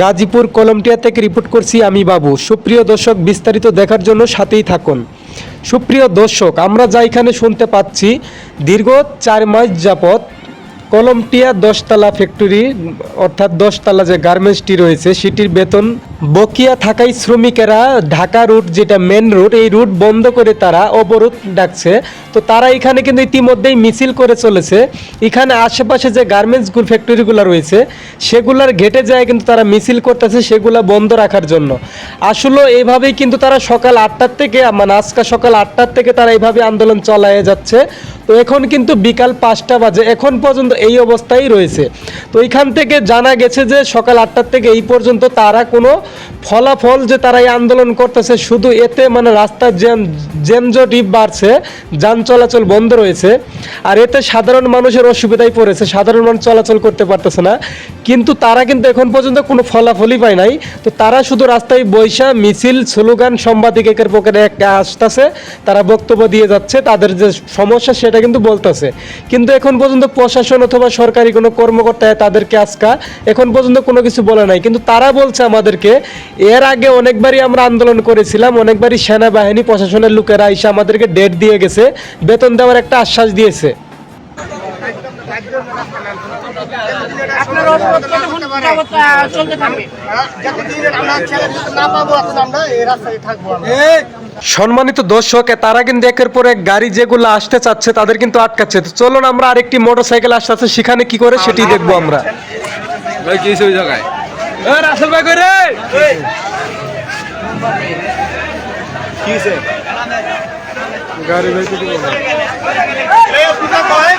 গাজীপুর কলমটিয়া থেকে রিপোর্ট করছি আমি বাবু। সুপ্রিয় দর্শক, বিস্তারিত দেখার জন্য সাথেই থাকুন। সুপ্রিয় দর্শক, আমরা যা এখানে শুনতে পাচ্ছি, দীর্ঘ চার মাস যাবৎ কলমটিয়া দশতলা ফ্যাক্টরি অর্থাৎ দশতলা যে গার্মেন্টসটি রয়েছে, সেটির বেতন বকিয়া থাকাই শ্রমিকেরা ঢাকা রুট যেটা মেন রুট এই রুট বন্ধ করে তারা অবরোধ ডাকছে। তো তারা এখানে কিন্তু ইতিমধ্যেই মিছিল করে চলেছে। এখানে আশেপাশে যে গার্মেন্টসগুলো ফ্যাক্টরিগুলো রয়েছে, সেগুলার ঘেটে যায় কিন্তু তারা মিছিল করতেছে সেগুলো বন্ধ রাখার জন্য। আসলে এইভাবেই কিন্তু তারা সকাল আটটার থেকে মানে আজকে সকাল আটটার থেকে তারা এইভাবে আন্দোলন চালায় যাচ্ছে। তো এখন কিন্তু বিকাল পাঁচটা বাজে। এখন পর্যন্ত এই অবস্থায় রয়েছে। তো এখান থেকে জানা গেছে যে সকাল আটটার থেকে এই পর্যন্ত তারা কোনো ফলাফল যে তারা এই আন্দোলন করতেছে, শুধু এতে মানে রাস্তার জ্যাম, জ্যামজট বাড়ছে, যান চলাচল বন্ধ রয়েছে। আর এতে সাধারণ মানুষের অসুবিধায় পড়েছে, সাধারণ মানুষ চলাচল করতে পারতেছে না। কিন্তু তারা কিন্তু এখন পর্যন্ত কোনো ফলাফলই পায় নাই। তো তারা শুধু রাস্তায় বৈশা, মিছিল, স্লোগান সাংবাদিকের পকেটে একটা আসতেছে, তারা বক্তব্য দিয়ে যাচ্ছে, তাদের যে সমস্যা সেটা কিন্তু বলতেছে। কিন্তু এখন পর্যন্ত প্রশাসন অথবা সরকারি কোনো কর্মকর্তা তাদেরকে আজকা এখন পর্যন্ত কোনো কিছু বলে নাই। কিন্তু তারা বলছে আমাদেরকে, এর আগে অনেকবারই আমরা আন্দোলন করেছিলাম, অনেকবারই সেনাবাহিনী, প্রশাসনের লোকেরা এসে আমাদেরকে ডেট দিয়ে গেছে, বেতন দেওয়ার একটা আশ্বাস দিয়েছে। আপনার অনুরোধ কতক্ষণ যাবত, চলতে থাকবে। যতদিন আমরা ছেলে না পাবো এখন আমরা এই রাস্তায় থাকব সম্মানিত দর্শক তারা কিন্তু একের পর এক গাড়ি যেগুলো আসতে চাচ্ছে তাদের কিন্তু আটকাচ্ছে। তো চলুন আমরা আরেকটি মোটর সাইকেল আসতে আছে সেখানে কি করে সেটি দেখব আমরা। ভাই কি রাসেল ভাই কই রে? পূজা কর। আরে অনেক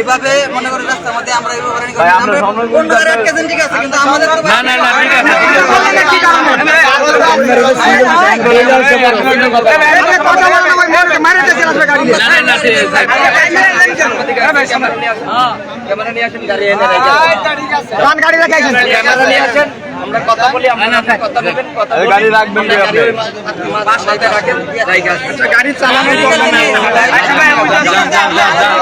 এভাবে মনে করেন রাস্তার মধ্যে আমরা এভাবে হয়রানি করি আমরা অন্য গাড়ি আটকেছেন ঠিক আছে কিন্তু আমাদের তো না না না ঠিক আছে কথা ঠিক আছে। গাড়ি রেখেছেন আমরা কথা বলি আমরা কথা বলবেন কথা গাড়ি রাখবেন রাখেন আচ্ছা গাড়ি চালানোর জন্য যান যান যান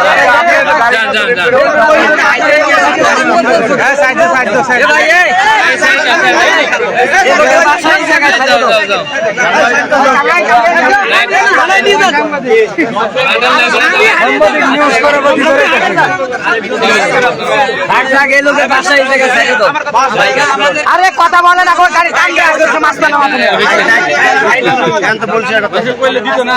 আরে কথা বলে না গাড়ি না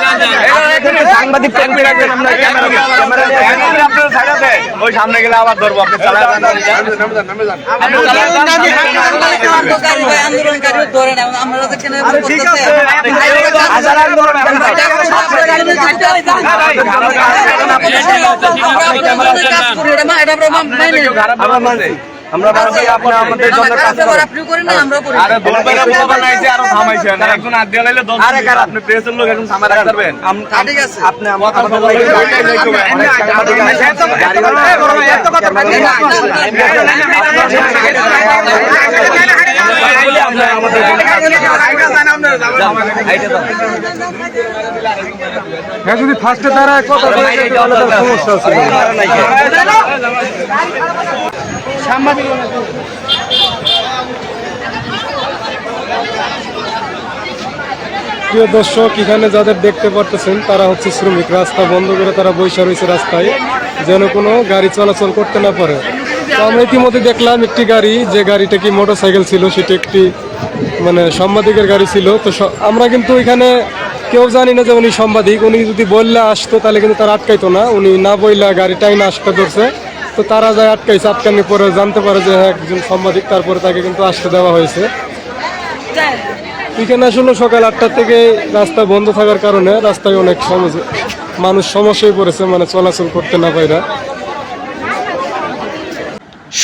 হাটে দেয় এই না হাটে দেবে এই না হাটে না হাটে সাংবাদিক ওই সামনে গেলে আবার ধরবো আপনি আন্দোলনকারী ধরে না আমরা যেখানে আমরা মাইনে আমরা ভাবছি আপনি আমাদের জন্য কাজ করেন। আপনি করেন না আমরা করি। আরে বলবেন বলবেন নাই যে আরও থামাইছেন একজন আট লাইলে দশ আরে কার আপনি প্রেসের লোক এখন থামাই রাখতে পারবেন ঠিক আছে। আপনি আমার কথা বলবেন। এত কথা হ্যাঁ যদি ফার্স্টে তারা কথা সমস্যা আছে। প্রিয় দর্শক, এখানে যাদের দেখতে পারতেছেন, তারা হচ্ছে শ্রমিক। রাস্তা বন্ধ করে তারা বৈশা রয়েছে রাস্তায়, যেন কোনো গাড়ি চলাচল করতে না পারে। তো আমরা ইতিমধ্যে দেখলাম একটি গাড়ি, যে গাড়িটা কি মোটর সাইকেল ছিল, সেটি একটি মানে সাংবাদিকের গাড়ি ছিল। তো আমরা কিন্তু এখানে কেউ জানি না যে উনি সাংবাদিক। উনি যদি বললে আসতো, তাহলে কিন্তু তারা আটকাইতো না। উনি না বললে গাড়িটাই না আসতে ধরছে। তো তারা যায় আটকাইছে, আটকানোর পরে জানতে পারে যে হ্যাঁ একজন সাংবাদিক তারপরে তাকে কিন্তু আসতে দেওয়া হয়েছে। এখানে আসলে সকাল আটটার থেকে রাস্তা বন্ধ থাকার কারণে রাস্তায় অনেক সমস্যা, মানুষ সমস্যায় পড়েছে মানে চলাচল করতে না পাইরা।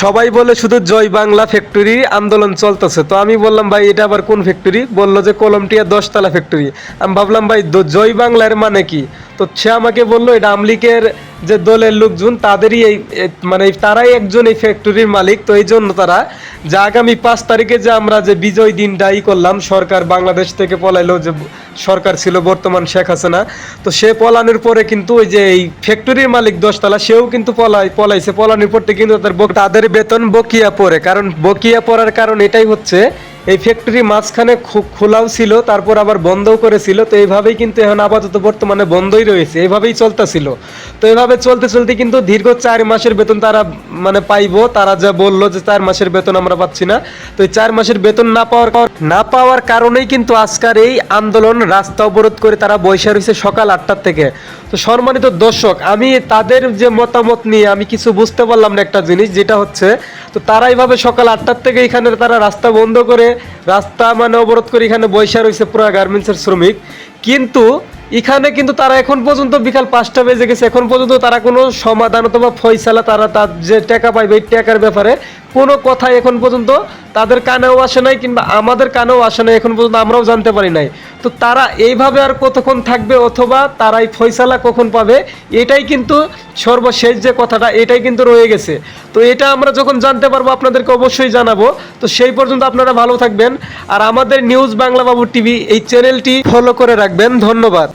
সবাই বলে শুধু জয় বাংলা ফ্যাক্টরি আন্দোলন চলতেছে। তো আমি বললাম, ভাই, এটা আবার কোন ফ্যাক্টরি? বলল যে, কলমটিয়া দশতলা ফ্যাক্টরি। আমি ভাবলাম, ভাই জয় বাংলার মানে কি? তো সে আমাকে বলল, এটা আমলিকের যে দলের লোকজন, তাদেরই এই মানে তারাই একজন এই ফ্যাক্টরির মালিক। তো এই জন্য তারা, যে আগামী পাঁচ তারিখে যে আমরা যে বিজয় দিনটা ই করলাম, সরকার বাংলাদেশ থেকে পলাইলো যে সরকার ছিল বর্তমান শেখ হাসিনা, তো সে পলানোর পরে কিন্তু ওই যে এই ফ্যাক্টরির মালিক দশতলা, সেও কিন্তু পলাই, পলাইছে। পলানোর পর থেকে কিন্তু তাদের তাদের বেতন বকিয়া পড়ে। কারণ বকিয়া পড়ার কারণ এটাই হচ্ছে এই ফ্যাক্টরি মাঝখানে খোলাও ছিল, তারপর আবার বন্ধও করেছিল। তো এইভাবেই কিন্তু এখন আপাতত বর্তমানে বন্ধই রয়েছে। এইভাবেই চলতেছিল। তো এইভাবে চলতে চলতে কিন্তু দীর্ঘ চার মাসের বেতন তারা মানে পাইবো, তারা যা বলল যে চার মাসের বেতন আমরা পাচ্ছি না। তো এই চার মাসের বেতন না পাওয়ার না পাওয়ার কারণেই কিন্তু আজকের এই আন্দোলন রাস্তা অবরোধ করে তারা বৈশা রয়েছে সকাল আটটার থেকে। তো সম্মানিত দর্শক, আমি তাদের যে মতামত নিয়ে আমি কিছু বুঝতে পারলাম না একটা জিনিস, যেটা হচ্ছে, তো তারা এইভাবে সকাল আটটার থেকে এখানে তারা রাস্তা বন্ধ করে রাস্তা মানে অবরোধ করে এখানে বৈশা রয়েছে পুরো গার্মেন্টসের শ্রমিক। কিন্তু এখানে কিন্তু তারা এখন পর্যন্ত বিকাল পাঁচটা বেজে গেছে, এখন পর্যন্ত তারা কোনো সমাধান অথবা ফয়সালা তারা তার যে টাকা পাইবে এই টাকার ব্যাপারে কোনো কথা এখন পর্যন্ত তাদের কানেও আসে নাই কিংবা আমাদের কানেও আসে নাই, এখন পর্যন্ত আমরাও জানতে পারি নাই। তো তারা এইভাবে আর কতক্ষণ থাকবে অথবা তারা এই ফয়সালা কখন পাবে, এটাই কিন্তু সর্বশেষ যে কথাটা, এটাই কিন্তু রয়ে গেছে। তো এটা আমরা যখন জানতে পারব, আপনাদেরকে অবশ্যই জানাব। তো সেই পর্যন্ত আপনারা ভালো থাকবেন। আর আমাদের নিউজ বাংলা বাবু টিভি এই চ্যানেলটি ফলো করে রাখবেন। ধন্যবাদ।